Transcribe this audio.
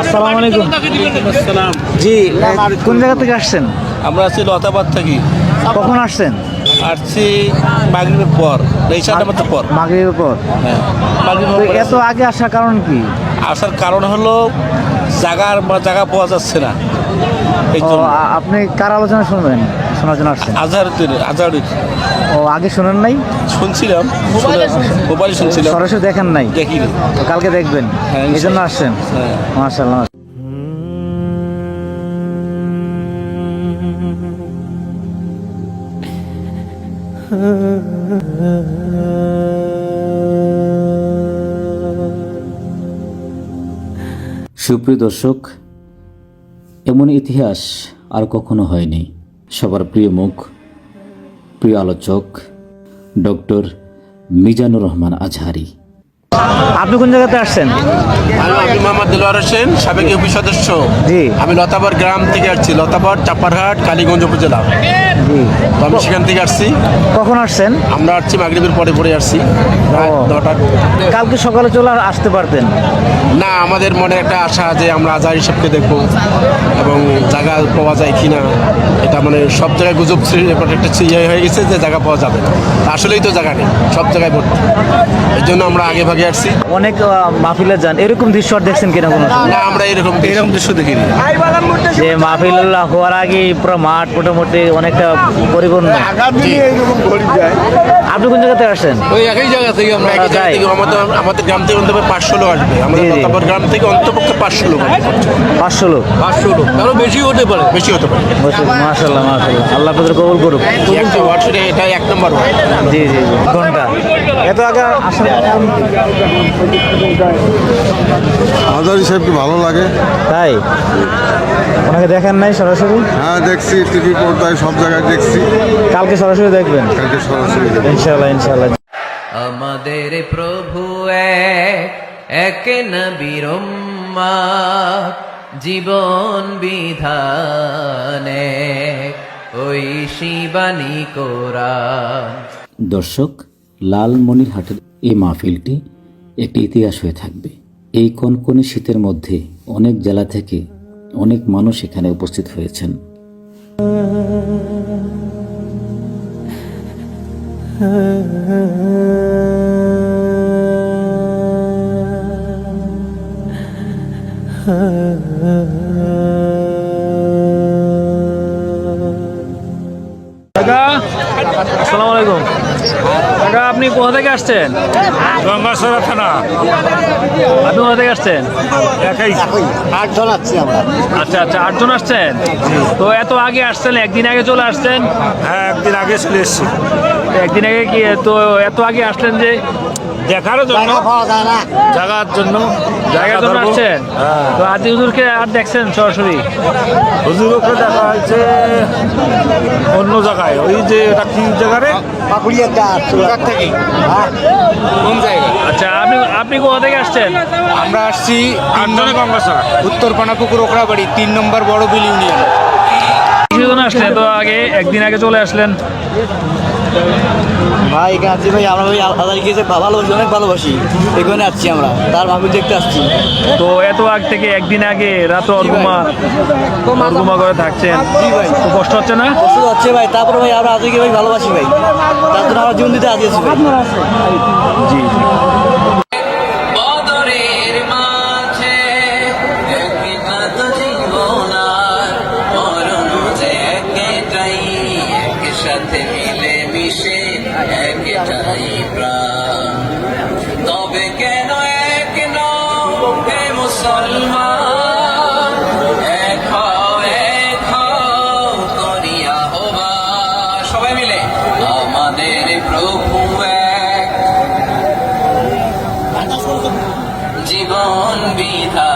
আসসালামু আলাইকুম। আসসালাম। জি কোন জায়গা থেকে আসছেন? আমরা আছি লতাবাদ থেকে। কখন আসছেন? আসছি মাগরিবের পর এই সাতটা আমাদের পর মাগরিবের পর। হ্যাঁ এত আগে আসার কারণ কি? আসার কারণ হলো জায়গার জায়গা পাওয়া যাচ্ছে না। আপনি কার আলোচনা শুনবেন? শোনার জন্য আসছেন? আজহারুদ্দিন আজহারুদ্দিন ও আগে শুনেন নাই? শুনছিলাম। মোবাইলে শুনছিলাম। সরাসরি দেখেন নাই? দেখিনি। তো কালকে দেখবেন। হ্যাঁ, এই জন্য আসছেন। হ্যাঁ। মার্শাল্লাহ সুপ্রিয় দর্শক এমন ইতিহাস আর কখনো হয়নি। সবার প্রিয় মুখ প্রিয় আলোচক ডক্টর মিজানুর রহমান আজহারি। আপনি কোন জায়গাতে আসছেন? আমি মোহাম্মদ দিলওয়ার হোসেন সাবেক ইউপি সদস্য। জি। আমি লতাবার গ্রাম থেকে আসছি লতাবার চাপারহাট কালীগঞ্জ উপজেলা। তো আমি সেখান থেকে আসছি। কখন আসছেন? আমরা আসছি মাগরিবের পরে পরে আসছি। নটা কালকে সকালে চলে আসতে পারতেন? না আমাদের মনে একটা আশা যে আমরা আজার হিসাবকে দেখব এবং জায়গা পাওয়া যায় কিনা এটা মানে সব জায়গায় গুজব একটা ইয়ে হয়ে গেছে যে জায়গা পাওয়া যাবে আসলেই তো জায়গা নেই সব জায়গায় ভর্তি। এই জন্য আমরা আগে ভাগে আসছি। অনেক মাহফিলে যান। এরকম দৃশ্য আর দেখছেন কিনা কোনো? না আমরা এরকম এরকম দৃশ্য দেখিনি। যে মাহফিল হওয়ার আগে পুরো মাঠ মোটামুটি অনেকটা পরিপূর্ণ। আপনি কোন জায়গাতে আসছেন ওই একই জায়গা থেকে আমরা একই জায়গা থেকে আমাদের আমাদের গ্রাম থেকে অন্তত পাঁচশো লোক আসবে। আমাদের। গ্রাম থেকে অন্তপক্ষে পাঁচশো লোক পাঁচশো লোক? পাঁচশো লোক। আরও বেশি হতে পারে বেশি হতে পারে। মাসাল্লাহ মাসাল্লাহ আল্লাহ আপনাদের কবুল করুক। এটা এক নম্বর জি জি জি ঘণ্টা। এত আগে কারণ কি? সাহেবকে ভালো লাগে। তাই? ওনাকে দেখেন নাই সরাসরি? হ্যাঁ দেখছি টিভি পর্দায় সব জায়গায় দেখছি। কালকে সরাসরি দেখবেন? কালকে সরাসরি দেখি। ইনশাল্লাহ ইনশাল্লাহ আমাদের প্রভু এক এক নবীর জীবন বিধানে ওই শিবানী কোরআন। দর্শক লালমনিরহাটের এই মাহফিলটি একটি ইতিহাস হয়ে থাকবে। এই কনকনে শীতের মধ্যে অনেক জেলা থেকে অনেক মানুষ এখানে উপস্থিত হয়েছেন। কাকা কোথা থেকে আসছেন? গঙ্গাসরা থানা। আপনি কোথা থেকে আসছেন? একাই। আচ্ছা আচ্ছা আটজন আসছেন? তো এত আগে আসছেন একদিন আগে চলে আসছেন? হ্যাঁ একদিন আগে চলে এসেছি। একদিন আগে কি তো এত আগে আসলেন যে দেখার জন্য। জায়গার জন্য। জায়গার জন্য আসছেন? হ্যাঁ। তো আদি হুজুরকে আর দেখছেন সরাসরি? হুজুরকে দেখা হয়েছে অন্য জায়গায়। ওই যে এটা কি জায়গারে কোন জায়গা? আচ্ছা আপনি আপনি কোথা থেকে আসছেন? আমরা আসছি আন্দোলন গঙ্গাসরা উত্তর পানাপুকুর ওকড়াবাড়ি তিন নম্বর বড় বিল ইউনিয়ন। আসলেন তো আগে একদিন আগে চলে আসলেন। ভাই এখানে ভাই আমরা ভাই আদারিকে যে ভালোবাসি অনেক ভালোবাসি। এখানে আসছি আমরা তার মাহফিল দেখতে আসছি। তো এত আগ থেকে একদিন আগে রাত অর্গুমা অর্গুমা করে থাকছেন। তো কষ্ট হচ্ছে না? কষ্ট হচ্ছে ভাই তারপরে ভাই আমরা আদারিকে ভাই ভালোবাসি ভাই। তার জন্য আমরা জীবন দিতে ভাই। জি জি। তবে কেন মুসলমান? এক সবাই মিলে। আমাদের প্রভু এক। জীবন বিধা